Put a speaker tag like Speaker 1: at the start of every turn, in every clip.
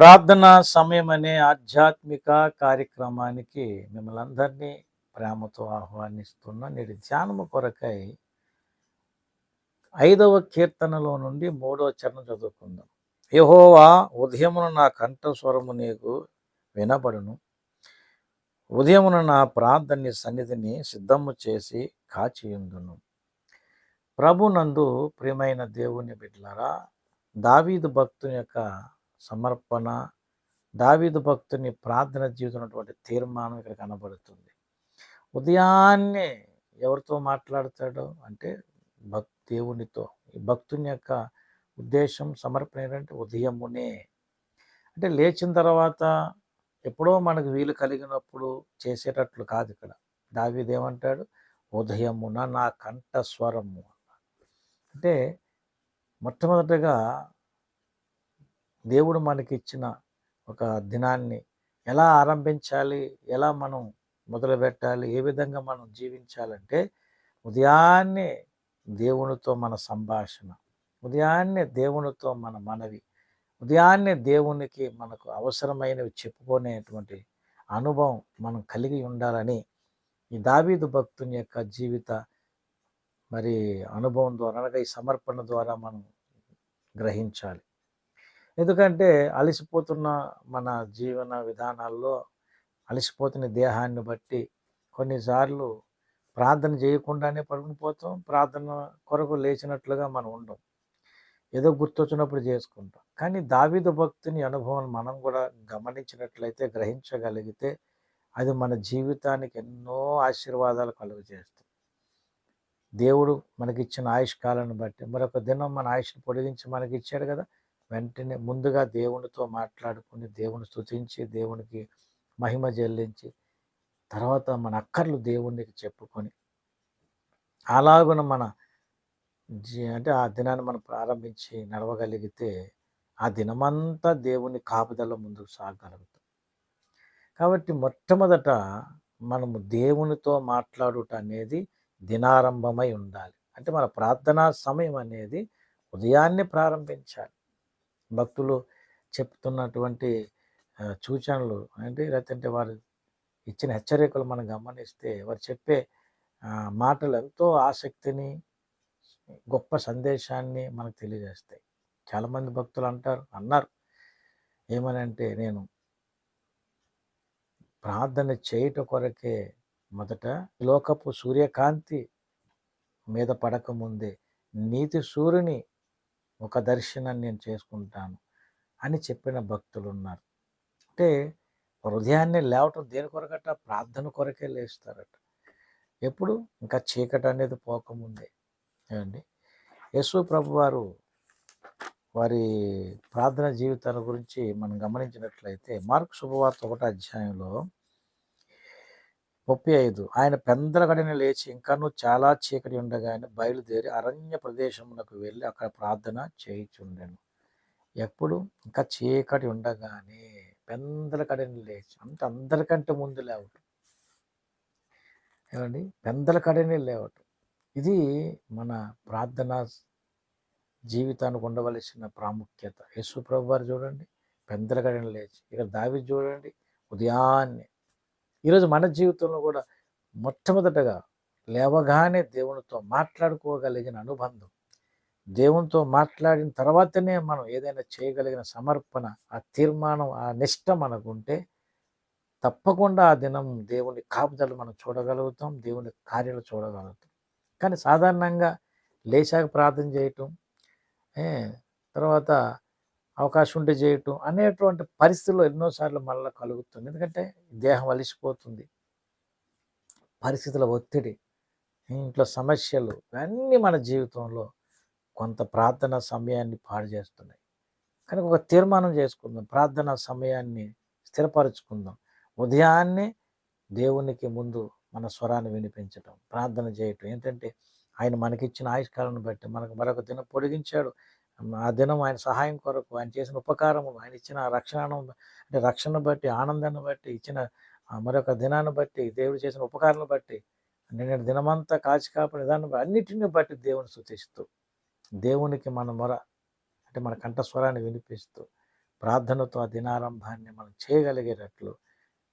Speaker 1: ప్రార్థన సమయం అనే ఆధ్యాత్మిక కార్యక్రమానికి మిమ్మల్ని అందరినీ ప్రేమతో ఆహ్వానిస్తున్న. నేటి ధ్యానము కొరకై ఐదవ కీర్తనలో నుండి మూడవ చరణం చదువుకుందాం. యహోవా ఉదయమున నా కంఠస్వరము నీకు వినబడును. ఉదయమున నా ప్రార్థన సన్నిధిని సిద్ధము చేసి కాచియుందును. ప్రభునందు ప్రియమైన దేవుని బిడ్లరా దావీదు భక్తుని యొక్క సమర్పణ దావీదు భక్తుని ప్రార్థన జీవితం ఉన్నటువంటి తీర్మానం ఇక్కడ కనబడుతుంది. ఉదయాన్నే ఎవరితో మాట్లాడతాడు? అంటే భక్ దేవునితో. ఈ భక్తుని యొక్క ఉద్దేశం సమర్పణ ఏంటంటే ఉదయమునే. అంటే లేచిన తర్వాత ఎప్పుడో మనకు వీలు కలిగినప్పుడు చేసేటట్లు కాదు ఇక్కడ. దావీదు ఉదయమున నా కంఠస్వరము అంటే మొట్టమొదటగా దేవుడు మనకి ఇచ్చిన ఒక దినాన్ని ఎలా ఆరంభించాలి? ఎలా మనం మొదలుపెట్టాలి? ఏ విధంగా మనం జీవించాలంటే ఉదయాన్నే దేవునితో మన సంభాషణ ఉదయాన్నే దేవునితో మన మనవి ఉదయాన్నే దేవునికి మనకు అవసరమైనవి చెప్పుకునేటువంటి అనుభవం మనం కలిగి ఉండాలని ఈ దావీదు భక్తుని యొక్క జీవిత మరి అనుభవం ద్వారా అనగా ఈ సమర్పణ ద్వారా మనం గ్రహించాలి. ఎందుకంటే అలసిపోతున్న మన జీవన విధానాల్లో అలసిపోతున్న దేహాన్ని బట్టి కొన్నిసార్లు ప్రార్థన చేయకుండానే పడుకుని పోతాం ప్రార్థన కొరకు లేచినట్లుగా మనం ఉండం. ఏదో గుర్తొచ్చినప్పుడు చేసుకుంటాం. కానీ దావిద భక్తుని అనుభవం మనం కూడా గమనించినట్లయితే గ్రహించగలిగితే అది మన జీవితానికి ఎన్నో ఆశీర్వాదాలు కలుగజేస్తుంది. దేవుడు మనకిచ్చిన ఆయుష్ కాలాన్ని బట్టి మరొక దినం మన ఆయుష్ని పొడిగించి మనకి ఇచ్చాడు కదా వెంటనే ముందుగా దేవునితో మాట్లాడుకుని దేవుని స్థుతించి దేవునికి మహిమ చెల్లించి తర్వాత మన అక్కర్లు దేవునికి చెప్పుకొని అలాగున మన జీ అంటే ఆ దినాన్ని మనం ప్రారంభించి నడవగలిగితే ఆ దినమంతా దేవుని కాపుదల ముందుకు సాగలుగుతాం. కాబట్టి మొట్టమొదట మనము దేవునితో మాట్లాడుట అనేది దినారంభమై ఉండాలి. అంటే మన ప్రార్థనా సమయం అనేది ఉదయాన్నే ప్రారంభించాలి. భక్తులు చెప్తున్నటువంటి సూచనలు అంటే లేదంటే వారు ఇచ్చిన హెచ్చరికలు మనం గమనిస్తే వారు చెప్పే మాటలు ఎంతో ఆసక్తిని గొప్ప సందేశాన్ని మనకు తెలియజేస్తాయి. చాలామంది భక్తులు అంటారు అన్నారు. ఏమనంటే నేను ప్రార్థన చేయట కొరకే మొదట లోకపు సూర్యకాంతి మీద పడకముందే నీతి సూర్యుని ఒక దర్శనాన్ని నేను చేసుకుంటాను అని చెప్పిన భక్తులు ఉన్నారు అంటే హృదయాన్ని లేవటం దేని కొరకట? ప్రార్థన కొరకే లేస్తారట. ఎప్పుడు? ఇంకా చీకటి అనేది పోకముందే. ఏమండి? యశు ప్రభు వారు వారి ప్రార్థన జీవితాల గురించి మనం గమనించినట్లయితే మార్కు శుభవార్త ఒకటి అధ్యాయంలో ముప్పై ఐదు ఆయన పెందలగడిని లేచి ఇంకాను చాలా చీకటి ఉండగానే బయలుదేరి అరణ్య ప్రదేశమునకు వెళ్ళి అక్కడ ప్రార్థన చేయిచుండెను. ఎప్పుడు? ఇంకా చీకటి ఉండగానే పెందలకడిని లేచి అంటే అందరికంటే ముందు లేవటం. ఏమండి? పెందలకడిని లేవటం. ఇది మన ప్రార్థన జీవితానికి ఉండవలసిన ప్రాముఖ్యత. యేసు ప్రభు వారు చూడండి పెందలకడిని లేచి. ఇక్కడ దావి చూడండి ఉదయాన్నే ఈరోజు మన జీవితంలో కూడా మొట్టమొదటగా లేవగానే దేవునితో మాట్లాడుకోగలిగిన అనుబంధం. దేవునితో మాట్లాడిన తర్వాతనే మనం ఏదైనా చేయగలిగిన సమర్పణ ఆ తీర్మానం ఆ నిష్ట మనకుంటే తప్పకుండా ఆ దినం దేవుని కాపుదలు మనం చూడగలుగుతాం దేవుని కార్యాలు చూడగలుగుతాం. కానీ సాధారణంగా లేచాక ప్రార్థన చేయటం తర్వాత అవకాశం ఉంటే చేయటం అనేటువంటి పరిస్థితుల్లో ఎన్నోసార్లు మళ్ళీ కలుగుతుంది. ఎందుకంటే దేహం అలిసిపోతుంది. పరిస్థితుల ఒత్తిడి ఇంట్లో సమస్యలు ఇవన్నీ మన జీవితంలో కొంత ప్రార్థన సమయాన్ని పాడు చేస్తున్నాయి. కనుక ఒక తీర్మానం చేసుకుందాం. ప్రార్థన సమయాన్ని స్థిరపరచుకుందాం. ఉదయాన్నే దేవునికి ముందు మన స్వరాన్ని వినిపించటం ప్రార్థన చేయటం ఏంటంటే ఆయన మనకిచ్చిన ఆయుష్కాలను బట్టి మనకు మరొక దినం పొడిగించాడు. ఆ దినం ఆయన సహాయం కొరకు ఆయన చేసిన ఉపకారము ఆయన ఇచ్చిన రక్షణ అంటే రక్షణ బట్టి ఆనందాన్ని బట్టి ఇచ్చిన మరొక దినాన్ని బట్టి దేవుడు చేసిన ఉపకారాన్ని బట్టి నేను దినమంతా కాచి కాపాడు దాన్ని అన్నిటిని బట్టి దేవుని శుతిస్తూ దేవునికి మన మొర అంటే మన కంఠస్వరాన్ని వినిపిస్తూ ప్రార్థనతో ఆ దినారంభాన్ని మనం చేయగలిగేటట్లు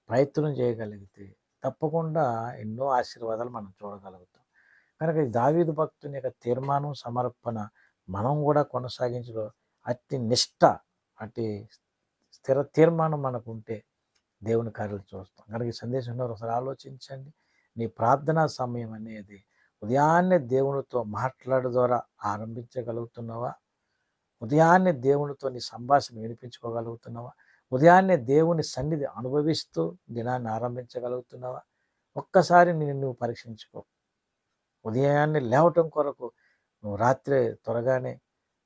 Speaker 1: ప్రయత్నం చేయగలిగితే తప్పకుండా ఎన్నో ఆశీర్వాదాలు మనం చూడగలుగుతాం. కనుక ఈ దావీదు భక్తుని యొక్క తీర్మానం సమర్పణ మనం కూడా కొనసాగించడం అతి నిష్ట అతి స్థిర తీర్మానం మనకు ఉంటే దేవుని కార్యాలు చూస్తాం. కనుక ఈ సందేశంలో ఒకసారి ఆలోచించండి. నీ ప్రార్థనా సమయం అనేది ఉదయాన్నే దేవునితో మాట్లాడడం ద్వారా ఆరంభించగలుగుతున్నావా? ఉదయాన్నే దేవునితో నీ సంభాషణ వినిపించుకోగలుగుతున్నావా? ఉదయాన్నే దేవుని సన్నిధి అనుభవిస్తూ దినాన్ని ఆరంభించగలుగుతున్నావా? ఒక్కసారి నేను నువ్వు పరీక్షించుకో. ఉదయాన్నే లేవటం కొరకు నువ్వు రాత్రి త్వరగానే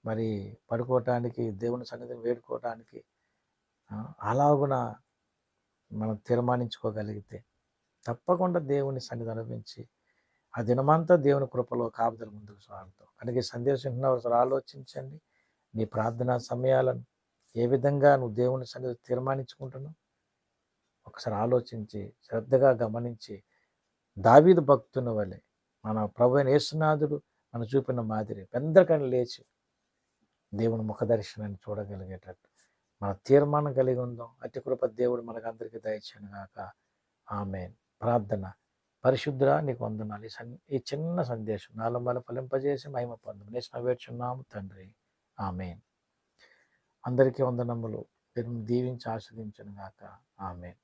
Speaker 1: మరి పడుకోవటానికి దేవుని సన్నిధిని వేడుకోవటానికి అలాగున మనం తీర్మానించుకోగలిగితే తప్పకుండా దేవుని సన్నిధి అనుభవించి ఆ దినమంతా దేవుని కృపలో కాపుదల ముందుకు సాగుతాం కనుక ఈ సందేశం ఒకసారి ఆలోచించండి. నీ ప్రార్థనా సమయాలను ఏ విధంగా నువ్వు దేవుని సన్నిధి తీర్మానించుకుంటున్నావు? ఒకసారి ఆలోచించి శ్రద్ధగా గమనించి దావీదు భక్తుని వలె మన ప్రభు యేసునాథుడు మన చూపిన మాదిరి పెందరికని లేచి దేవుని ముఖ దర్శనాన్ని చూడగలిగేటట్టు మన తీర్మానం కలిగి ఉందాం. అతి కృప దేవుడు మనకందరికీ దయచేయను గాక. ఆమె ప్రార్థన. పరిశుద్ధ నీకు వందనాలు. ఈ సన్ ఈ చిన్న సందేశం నాలో ఫలింపజేసి మహిమ పొందు నేసిన వేర్చున్నాము తండ్రి. ఆమె అందరికీ వందనములు. దీవించి ఆస్వాదించను గాక. ఆమె